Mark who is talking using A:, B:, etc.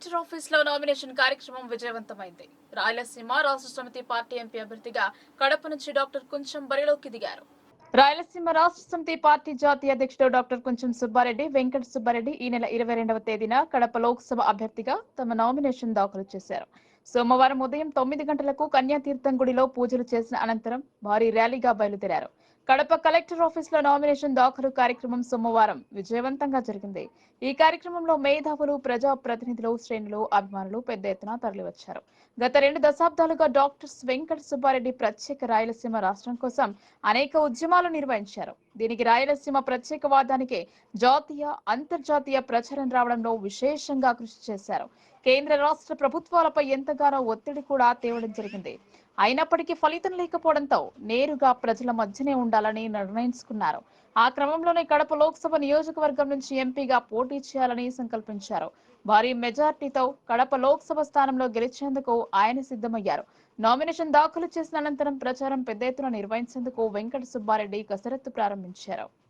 A: Collector ఆఫీస్లో nomination కార్యక్రమం విజయవంతమైంది. రాయలసీమ రాష్ట్ర సమితి పార్టీ ఎంపీ అభ్యర్థిగా కడప నుంచి డాక్టర్ కొంచెం బరిలోకి దిగారు. రాయలసీమ రాష్ట్ర సమితి పార్టీ జాతీయ అధ్యక్షుడు డాక్టర్ కొంచెం సుబ్బారెడ్డి వెంకట సుబ్బారెడ్డి ఈ నెల ఇరవై రెండవ తేదీన కడప లోక్సభ అభ్యర్థిగా తమ నామినేషన్ దాఖలు చేశారు. సోమవారం ఉదయం తొమ్మిది గంటలకు కన్యాతీర్థం గుడిలో పూజలు చేసిన అనంతరం భారీ ర్యాలీగా బయలుదేరారు. కడప కలెక్టర్ ఆఫీస్లో నామినేషన్ దాఖలు కార్యక్రమం సోమవారం విజయవంతంగా జరిగింది. ఈ కార్యక్రమంలో మేధావులు ప్రజా ప్రతినిధులు శ్రేణులు అభిమానులు పెద్ద ఎత్తున తరలివచ్చారు. గత రెండు దశాబ్దాలుగా డాక్టర్ వెంకట సుబ్బారెడ్డి ప్రత్యేక రాయలసీమ రాష్ట్రం కోసం అనేక ఉద్యమాలు నిర్వహించారు. దీనికి రాయలసీమ ప్రత్యేకవాదానికి జాతీయ అంతర్జాతీయ ప్రచారం రావడంలో విశేషంగా కృషి చేశారు. కేంద్ర రాష్ట్ర ప్రభుత్వాలపై ఎంతగానో ఒత్తిడి కూడా తేవడం జరిగింది. అయినప్పటికీ ఫలితం లేకపోవడంతో నేరుగా ప్రజల మధ్యనే ఉండాలని నిర్ణయించుకున్నారు. ఆ క్రమంలోనే కడప లోక్సభ నియోజకవర్గం నుంచి ఎంపీగా పోటీ చేయాలని సంకల్పించారు. భారీ మెజార్టీతో కడప లోక్సభ స్థానంలో గెలిచేందుకు ఆయన సిద్ధమయ్యారు. నామినేషన్ దాఖలు చేసిన అనంతరం ప్రచారం పెద్ద ఎత్తున నిర్వహించేందుకు వెంకట సుబ్బారెడ్డి కసరత్తు ప్రారంభించారు.